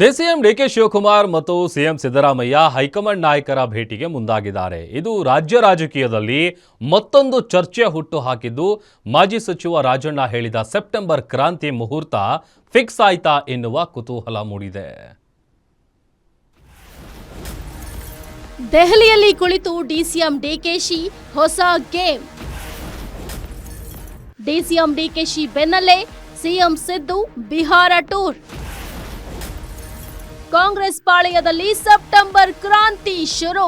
DCM DK Shivakumar ಮತ್ತು CM Siddaramaiah high command ನಾಯಕರ ಭೇಟಿಗೆ ಮುಂದಾಗಿದ್ದಾರೆ. ಇದು ರಾಜ್ಯ ರಾಜಕೀಯದಲ್ಲಿ ಮತ್ತೊಂದು ಚರ್ಚೆ ಹುಟ್ಟು ಹಾಕಿದ್ದು, ಮಾಜಿ ಸಚಿವ ರಾಜಣ್ಣ ಹೇಳಿದ ಸೆಪ್ಟೆಂಬರ್ ಕ್ರಾಂತಿ ಮುಹೂರ್ತ ಫಿಕ್ಸ್ ಆಯ್ತಾ ಎನ್ನುವ ಕುತೂಹಲ ಮೂಡಿದೆ. ದೆಹಲಿಯಲ್ಲಿ ಕುಳಿತು ಡಿಸಿಎಂ ಡಿಕೆಶಿ ಹೊಸ ಗೇಮ್. ಡಿಸಿಎಂ ಡಿಕೆಶಿ ಬೆನ್ನಲ್ಲೇ ಸಿಎಂ ಸಿದ್ದು ಬಿಹಾರ ಟೂರ್. ಕಾಂಗ್ರೆಸ್ ಪಾಳೆಯದಲ್ಲಿ ಸೆಪ್ಟೆಂಬರ್ ಕ್ರಾಂತಿ ಶುರು.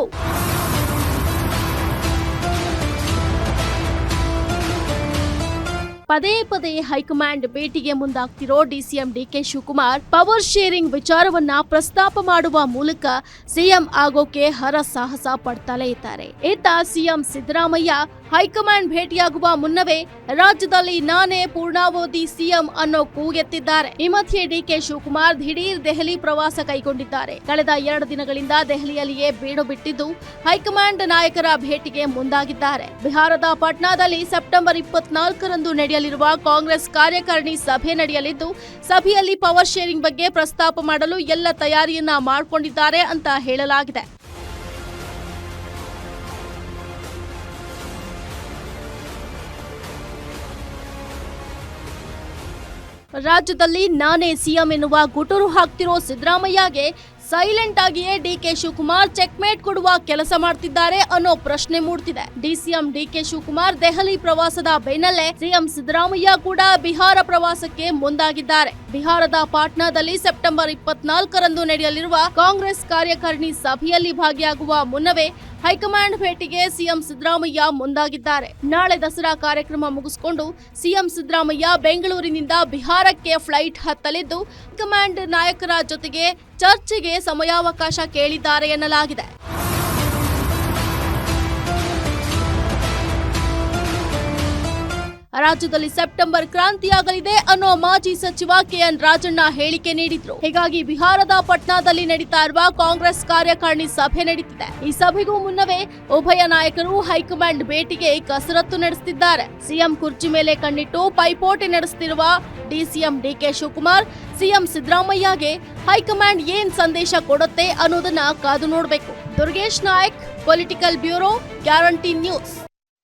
ಪದೇ ಪದೇ ಹೈಕಮಾಂಡ್ ಭೇಟಿಗೆ ಮುಂದಾಗ್ತಿರೋ DCM DK Shivakumar power sharing ವಿಚಾರವನ್ನ ಪ್ರಸ್ತಾಪ ಮಾಡುವ ಮೂಲಕ ಸಿಎಂ ಆಗೋಕೆ ಹರಸಾಹಸ ಪಡ್ತಲೇ ಇದ್ದಾರೆ. ಇತ್ತ ಸಿಎಂ ಸಿದ್ದರಾಮಯ್ಯ ಹೈಕಮಾಂಡ್ ಭೇಟಿಯಾಗುವ ಮುನ್ನವೇ ರಾಜ್ಯದಲ್ಲಿ ನಾನೇ ಪೂರ್ಣಾವಧಿ ಸಿಎಂ ಅನ್ನೋ ಕೂಗೆತ್ತಿದ್ದಾರೆ. ಈ ಮಧ್ಯೆ ಡಿಕೆ ಶಿವಕುಮಾರ್ ದಿಢೀರ್ ದೆಹಲಿ ಪ್ರವಾಸ ಕೈಗೊಂಡಿದ್ದಾರೆ. ಕಳೆದ ಎರಡು ದಿನಗಳಿಂದ ದೆಹಲಿಯಲ್ಲಿಯೇ ಬೀಡು ಬಿಟ್ಟಿದ್ದು ಹೈಕಮಾಂಡ್ ನಾಯಕರ ಭೇಟಿಗೆ ಮುಂದಾಗಿದ್ದಾರೆ. ಬಿಹಾರದ ಪಾಟ್ನಾದಲ್ಲಿ ಸೆಪ್ಟೆಂಬರ್ ಇಪ್ಪತ್ನಾಲ್ಕರಂದು ನಡೆಯಲಿರುವ ಕಾಂಗ್ರೆಸ್ ಕಾರ್ಯಕಾರಿಣಿ ಸಭೆ ನಡೆಯಲಿದ್ದು, ಸಭೆಯಲ್ಲಿ ಪವರ್ ಶೇರಿಂಗ್ ಬಗ್ಗೆ ಪ್ರಸ್ತಾಪ ಮಾಡಲು ಎಲ್ಲ ತಯಾರಿಯನ್ನ ಮಾಡಿಕೊಂಡಿದ್ದಾರೆ ಅಂತ ಹೇಳಲಾಗಿದೆ. ರಾಜ್ಯದಲ್ಲಿ ನಾನೇ ಸಿಎಂ ಎನ್ನುವ ಗುಟುರು ಹಾಕ್ತಿರೋ ಸಿದ್ದರಾಮಯ್ಯಗೆ ಸೈಲೆಂಟ್ ಆಗಿಯೇ ಡಿಕೆ ಶಿವಕುಮಾರ್ ಚೆಕ್ಮೇಟ್ ಕೊಡುವ ಕೆಲಸ ಮಾಡ್ತಿದ್ದಾರೆ ಅನ್ನೋ ಪ್ರಶ್ನೆ ಮೂಡ್ತಿದೆ. ಡಿಸಿಎಂ ಡಿಕೆ ಶಿವಕುಮಾರ್ ದೆಹಲಿ ಪ್ರವಾಸದ ಬೆನ್ನಲ್ಲೇ ಸಿಎಂ ಸಿದ್ದರಾಮಯ್ಯ ಕೂಡ ಬಿಹಾರ ಪ್ರವಾಸಕ್ಕೆ ಮುಂದಾಗಿದ್ದಾರೆ. ಬಿಹಾರದ ಪಾಟ್ನಾದಲ್ಲಿ ಸೆಪ್ಟೆಂಬರ್ ಇಪ್ಪತ್ನಾಲ್ಕರಂದು ನಡೆಯಲಿರುವ ಕಾಂಗ್ರೆಸ್ ಕಾರ್ಯಕಾರಿಣಿ ಸಭೆಯಲ್ಲಿ ಭಾಗಿಯಾಗುವ ಮುನ್ನವೇ ಹೈಕಮಾಂಡ್ ಭೇಟಿಗೆ ಸಿಎಂ ಸಿದ್ದರಾಮಯ್ಯ ಮುಂದಾಗಿದ್ದಾರೆ. ನಾಳೆ ದಸರಾ ಕಾರ್ಯಕ್ರಮ ಮುಗಿಸಿಕೊಂಡು ಸಿಎಂ ಸಿದ್ದರಾಮಯ್ಯ ಬೆಂಗಳೂರಿನಿಂದ ಬಿಹಾರಕ್ಕೆ ಫ್ಲೈಟ್ ಹತ್ತಲಿದ್ದು, ಹೈಕಮಾಂಡ್ ನಾಯಕರ ಜೊತೆಗೆ ಚರ್ಚೆಗೆ ಸಮಯಾವಕಾಶ ಕೇಳಿದ್ದಾರೆ ಎನ್ನಲಾಗಿದೆ. ರಾಜ್ಯದಲ್ಲಿ ಸೆಪ್ಟೆಂಬರ್ ಕ್ರಾಂತಿಯಾಗಲಿದೆ ಅನ್ನೋ ಮಾಜಿ ಸಚಿವ ಕೆಎನ್ ರಾಜಣ್ಣ ಹೇಳಿಕೆ ನೀಡಿದ್ರು. ಹೀಗಾಗಿ ಬಿಹಾರದ ಪಟ್ನಾದಲ್ಲಿ ನಡೀತಾ ಇರುವ ಕಾಂಗ್ರೆಸ್ ಕಾರ್ಯಕಾರಿಣಿ ಸಭೆ ನಡೀತಿದೆ. ಈ ಸಭೆಗೂ ಮುನ್ನವೇ ಉಭಯ ನಾಯಕರು ಹೈಕಮಾಂಡ್ ಭೇಟಿಗೆ ಕಸರತ್ತು ನಡೆಸುತ್ತಿದ್ದಾರೆ ಸಿಎಂ ಕುರ್ಚಿ ಮೇಲೆ ಕಣ್ಣಿಟ್ಟು ಪೈಪೋಟಿ ನಡೆಸುತ್ತಿರುವ ಡಿಸಿಎಂ ಡಿಕೆ ಶಿವಕುಮಾರ್, ಸಿಎಂ ಸಿದ್ದರಾಮಯ್ಯಗೆ ಹೈಕಮಾಂಡ್ ಏನ್ ಸಂದೇಶ ಕೊಡುತ್ತೆ ಅನ್ನೋದನ್ನ ಕಾದು ನೋಡಬೇಕು. Durgesh Nayak, political bureau, guarantee news.